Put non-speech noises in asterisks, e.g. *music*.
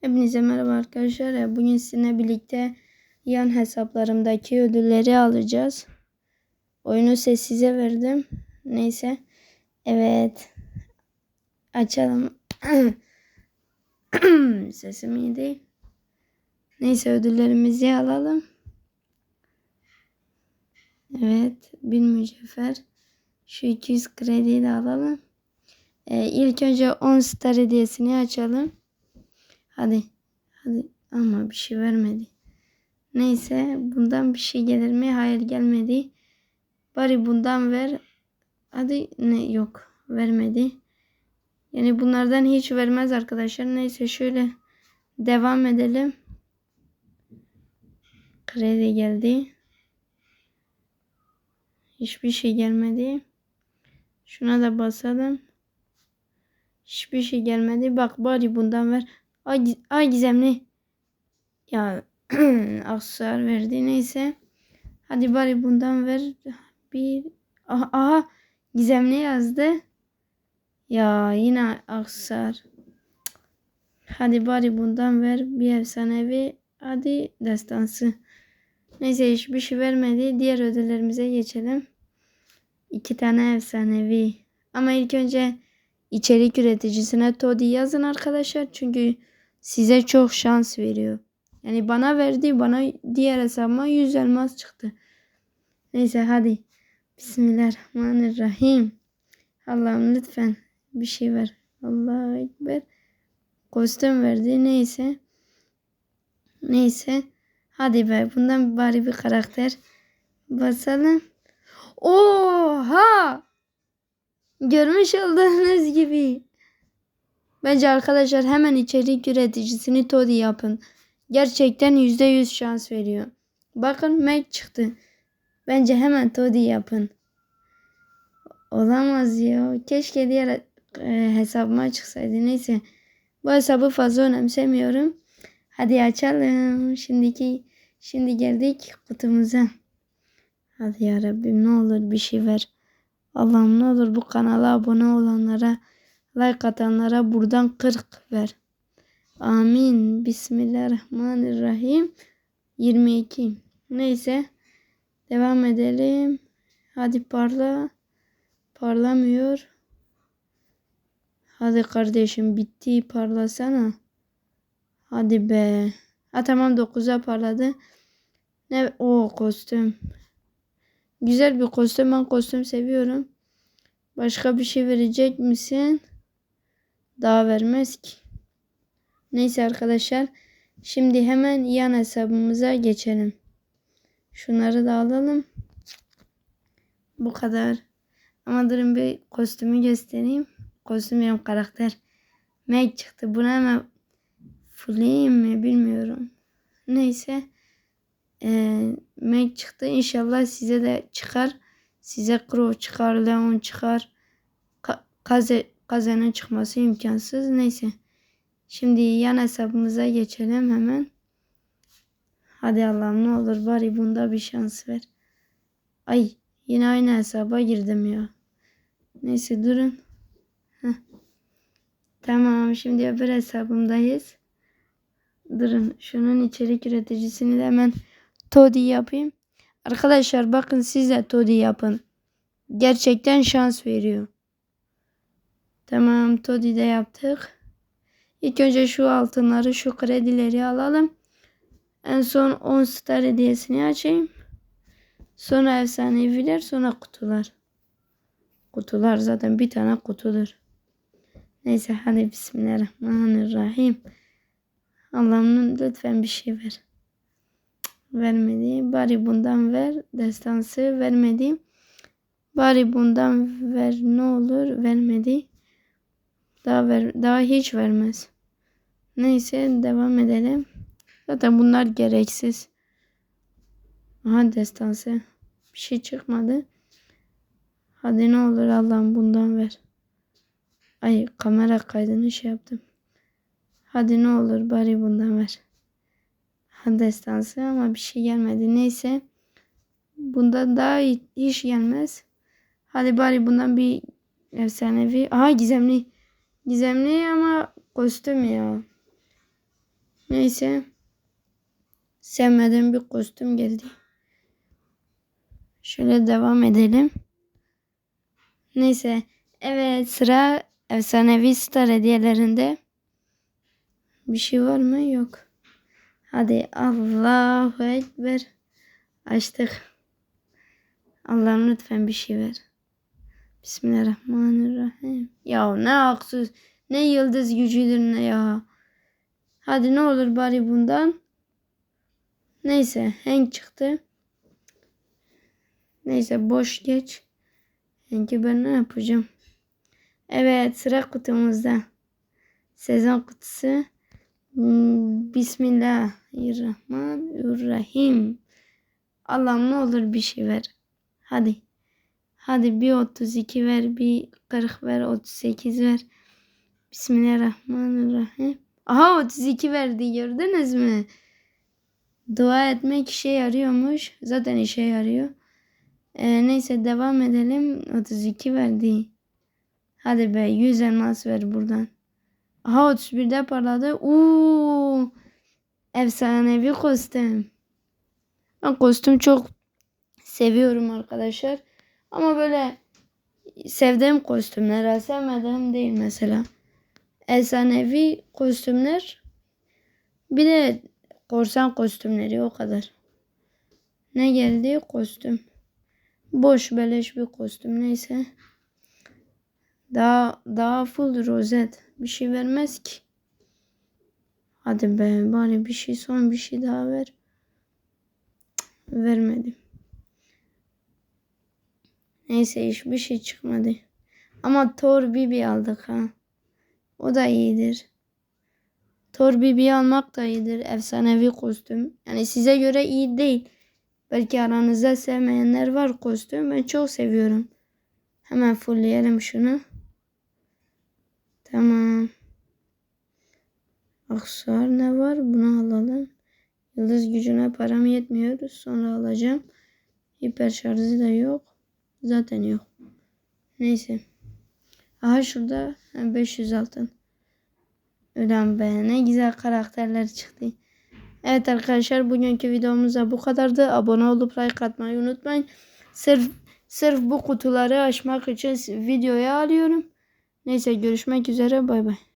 Hepinize merhaba arkadaşlar. Bugün sizinle birlikte yan hesaplarımdaki ödülleri alacağız. Oyunu sessize verdim. Neyse. Evet. Açalım. *clears throat* Sesim iyi değil. Neyse ödüllerimizi alalım. Evet. Bir mücevher. Şu 200 krediyi de alalım. Ee, ilk önce 10 star hediyesini açalım. Hadi. Hadi. Ama bir şey vermedi. Neyse. Bundan bir şey gelir mi? Hayır gelmedi. Bari bundan ver. Hadi. Ne? Yok. Vermedi. Yani bunlardan hiç vermez arkadaşlar. Neyse şöyle devam edelim. Kredi geldi. Hiçbir şey gelmedi. Şuna da basalım. Hiçbir şey gelmedi. Bak bari bundan ver. Ay, gizemli. Ya *clears throat* aksesuar verdi neyse. Hadi bari bundan ver. Bir aha, aha gizemli yazdı. Ya yine aksesuar. Hadi bari bundan ver. Bir efsanevi. Hadi destansı. Neyse hiçbir şey vermedi. Diğer ödüllerimize geçelim. İki tane efsanevi. Ama ilk önce içerik üreticisine Todi yazın arkadaşlar. Çünkü size çok şans veriyor. Yani bana verdi. Bana diğer hesabıma 100 elmas çıktı. Neyse hadi. Bismillahirrahmanirrahim. Allah'ım lütfen bir şey ver. Allahu Ekber. Kostüm verdi. Neyse. Neyse. Hadi be. Bundan bari bir karakter. Basalım. Oha! Görmüş olduğunuz gibi. Bence arkadaşlar hemen içerik üreticisini Todi yapın. Gerçekten %100 şans veriyor. Bakın Mac çıktı. Bence hemen Todi yapın. Olamaz ya. Keşke diğer e, hesabıma çıksaydı. Neyse. Bu hesabı fazla önemsemiyorum. Hadi açalım. Şimdiki şimdi geldik kutumuza. Hadi ya Rabbim ne olur bir şey ver. Allah'ım ne olur bu kanala abone olanlara, like atanlara buradan 40 ver. Amin. Bismillahirrahmanirrahim. 22. Neyse. Devam edelim. Hadi parla. Parlamıyor. Hadi kardeşim bitti parlasana. Hadi be. Ha tamam 9'a parladı. Ne o kostüm. Güzel bir kostüm. Ben kostüm seviyorum. Başka bir şey verecek misin? Daha vermez ki. Neyse arkadaşlar. Şimdi hemen yan hesabımıza geçelim. Şunları da alalım. Bu kadar. Ama durun bir kostümü göstereyim. Kostüm benim karakter. Meg çıktı. Buna hemen fulleyim mi bilmiyorum. Neyse. Ee, Meg çıktı. İnşallah size de çıkar. Size Crow çıkar. Leon çıkar. Ka Kaze, Kaze'nin çıkması imkansız. Neyse. Şimdi yan hesabımıza geçelim hemen. Hadi Allah'ım ne olur bari bunda bir şans ver. Ay yine aynı hesaba girdim ya. Neyse durun. Heh. Tamam şimdi öbür hesabımdayız. Durun şunun içerik üreticisini de hemen Todi yapayım. Arkadaşlar bakın siz de Todi yapın. Gerçekten şans veriyor. Tamam Todi de yaptık. İlk önce şu altınları şu kredileri alalım. En son 10 star hediyesini açayım. Sonra efsaneviler sonra kutular. Kutular zaten bir tane kutudur. Neyse hadi bismillahirrahmanirrahim. Allah'ım lütfen bir şey ver. Vermedi. Bari bundan ver. Destansı vermedi. Bari bundan ver ne olur. Vermedi. Daha ver, daha hiç vermez. Neyse devam edelim. Zaten bunlar gereksiz. Aha destansı. Bir şey çıkmadı. Hadi ne olur Allah'ım bundan ver. Ay kamera kaydını şey yaptım. Hadi ne olur bari bundan ver. Ha destansı ama bir şey gelmedi. Neyse. Bundan daha hiç gelmez. Hadi bari bundan bir efsanevi. Aha gizemli. Gizemli ama kostüm ya. Neyse. Sevmediğim bir kostüm geldi. Şöyle devam edelim. Neyse. Evet sıra efsanevi star hediyelerinde. Bir şey var mı? Yok. Hadi Allahu Ekber. Açtık. Allah'ım lütfen bir şey ver. Bismillahirrahmanirrahim. Ya ne haksız. Ne yıldız gücüdür ne ya. Hadi ne olur bari bundan. Neyse Hank çıktı. Neyse boş geç. Hank'i ben ne yapacağım? Evet sıra kutumuzda. Sezon kutusu. Bismillahirrahmanirrahim. Allah'ım ne olur bir şey ver. Hadi. Hadi bir 32 ver, bir 40 ver, 38 ver. Bismillahirrahmanirrahim. Aha 32 verdi gördünüz mü? Dua etmek işe yarıyormuş. Zaten işe yarıyor. Ee, neyse devam edelim. 32 verdi. Hadi be 100 elmas ver buradan. Aha 31'de parladı. Uuu. Efsanevi kostüm. Ben kostüm çok seviyorum arkadaşlar. Ama böyle sevdiğim kostümler, sevmediğim değil mesela. Efsanevi kostümler. Bir de korsan kostümleri o kadar. Ne geldi? Kostüm. Boş beleş bir kostüm neyse. Daha daha full rozet. Bir şey vermez ki. Hadi be bari bir şey son bir şey daha ver. Vermedim. Neyse hiçbir şey çıkmadı. Ama Thor Bibi aldık ha. O da iyidir. Thor Bibi almak da iyidir. Efsanevi kostüm. Yani size göre iyi değil. Belki aranızda sevmeyenler var kostüm. Ben çok seviyorum. Hemen fullleyelim şunu. Tamam. Aksesuar ne var? Bunu alalım. Yıldız gücüne param yetmiyor. Sonra alacağım. Hiper şarjı da yok. Zaten yok. Neyse. Aha şurada 500 altın. Ulan be ne güzel karakterler çıktı. Evet arkadaşlar bugünkü videomuz bu kadardı. Abone olup like atmayı unutmayın. Sırf sırf bu kutuları açmak için videoya alıyorum. Neyse görüşmek üzere bay bay.